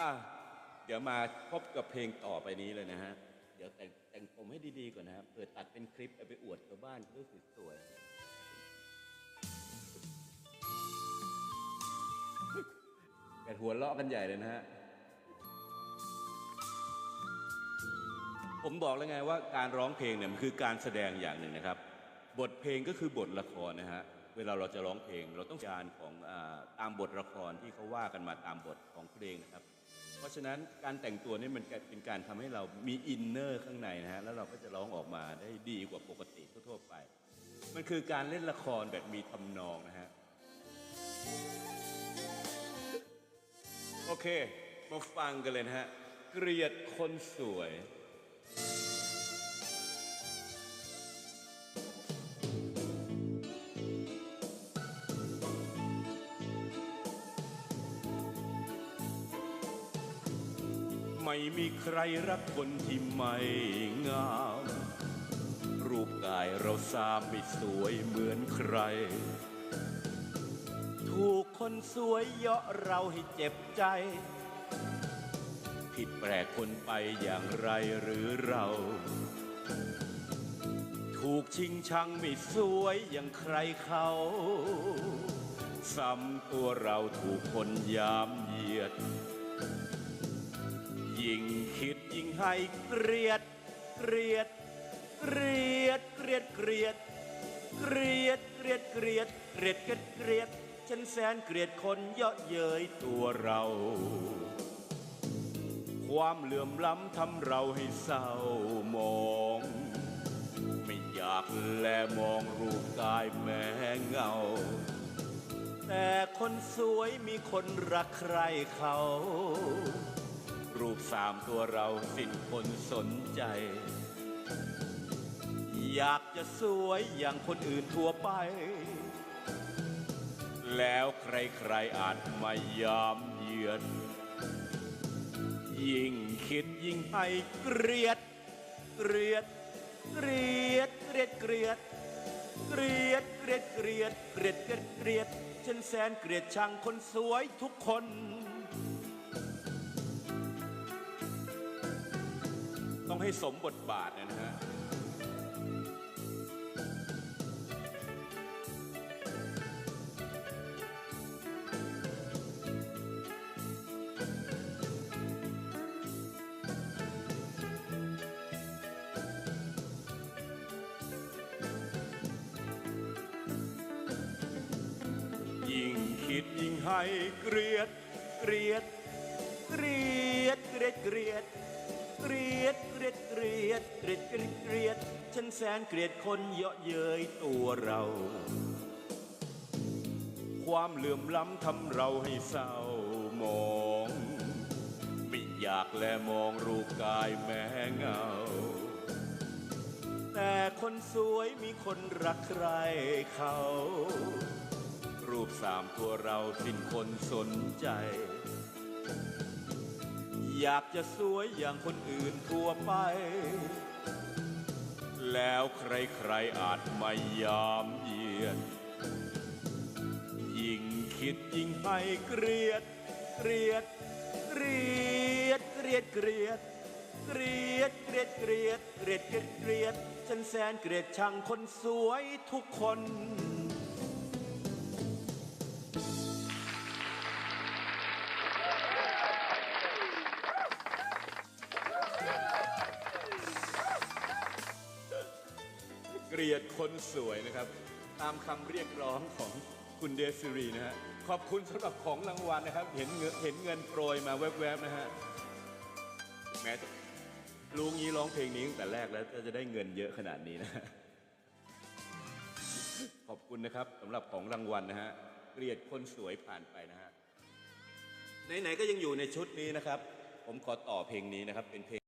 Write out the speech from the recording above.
อะเดี๋ยวมาพบกับเพลงต่อไปนี้เลยนะฮะ เดี๋ยวแต่งแต่งผมให้ดีๆก่อนนะครับเผื่อตัดเป็นคลิปเอาไปอวดชาวบ้านเพื่อสวยๆแต่หัวเราะกันใหญ่เลยนะฮะ ผมบอกแล้วไงว่าการร้องเพลงเนี่ยมันคือการแสดงอย่างหนึ่งนะครับ บทเพลงก็คือบทละครนะฮะเวลาเราจะร้องเพลง เราต้องการของอตามบทละครที่เขาว่ากันมาตามบทของเพลงนะครับ เพราะฉะนั้นการแต่งตัวนี่มันเป็นการทำให้เรามีอินเนอร์ข้างในนะฮะแล้วเราก็จะร้องออกมาได้ดีกว่าปกติทั่วไป มันคือการเล่นละครแบบมีทำนองนะฮะโอเคมาฟังกันเลยนะฮะเกลียดคนสวย ไม่มีใครรักคนที่ไม่งาม รูปกายเราสามไม่สวยเหมือนใคร ถูกคนสวยเยาะเราให้เจ็บใจ ผิดแปลกคนไปอย่างไรหรือเรา ถูกชิงชังไม่สวยอย่างใครเขาซ้ำตัวเราถูกคนยามเหยียด ยิ่งคิดยิ่งให้เกลียด เกลียด เกลียด เกลียด เกลียด เกลียด เกลียด เกลียด เกลียดเกลียดเกลียด ฉันแสนเกลียดคนเยาะเย้ยตัวเรา ความเหลื่อมล้ำทำเราให้เศร้ามอง ไม่อยากแลมองรูปกายแม้เงา แต่คนสวยมีคนรักใครเขา รูปสามตัวเราสิ้นคนสนใจ อยากจะสวยอย่างคนอื่นทั่วไป แล้วใครๆอาจมายามเยือน ยิ่งคิดยิ่งให้เกลียด เกลียด เกลียด เกลียด เกลียด เกลียด เกลียด เกลียด เกลียด เกลียดเกลียดฉันแสนเกลียดชังคนสวยทุกคน ให้สมบทบาทนะฮะยิ่งคิดยิ่งให้เกลียด เกลียด เกลียด เกลียด เกลียด เกลียดเกลียดเกลียดเกลียดเกลียดเกลียดฉันแสนเกลียดคนเยาะเย้ยตัวเรา ความเหลื่อมล้ำทำเราให้เศร้ามองไม่อยากแลมองรูปกายแม้เงา แต่คนสวยมีคนรักใครเขา รูปสามตัวเราสิ้นคนสนใจ อยากจะสวยอย่างคนอื่นทั่วไป แล้วใครๆอาจไมายามเยียด ยิ่งคิดยิ่งให้เกลียดเกลียด เกลียด เกลียด เกลียด เกลียด เกลียด เกลียด เกลียด เกลียด เกลียด ฉันแสนเกลียดชังคนสวยทุกคน เกลียดคนสวยนะครับ ตามคำเรียกร้องของคุณเดซิรีนะฮะขอบคุณสำหรับของรางวัลนะครับ เห็นเงินเห็นเงินโปรยมาแวบๆนะฮะแม้รู้งี้ร้องเพลงนี้ตั้งแต่แรกแล้วจะได้เงินเยอะขนาดนี้นะ ขอบคุณนะครับสำหรับของรางวัลนะฮะเกลียดคนสวยผ่านไปนะฮะไหนๆก็ยังอยู่ในชุดนี้นะครับ ผมขอต่อเพลงนี้นะครับเป็นเพลง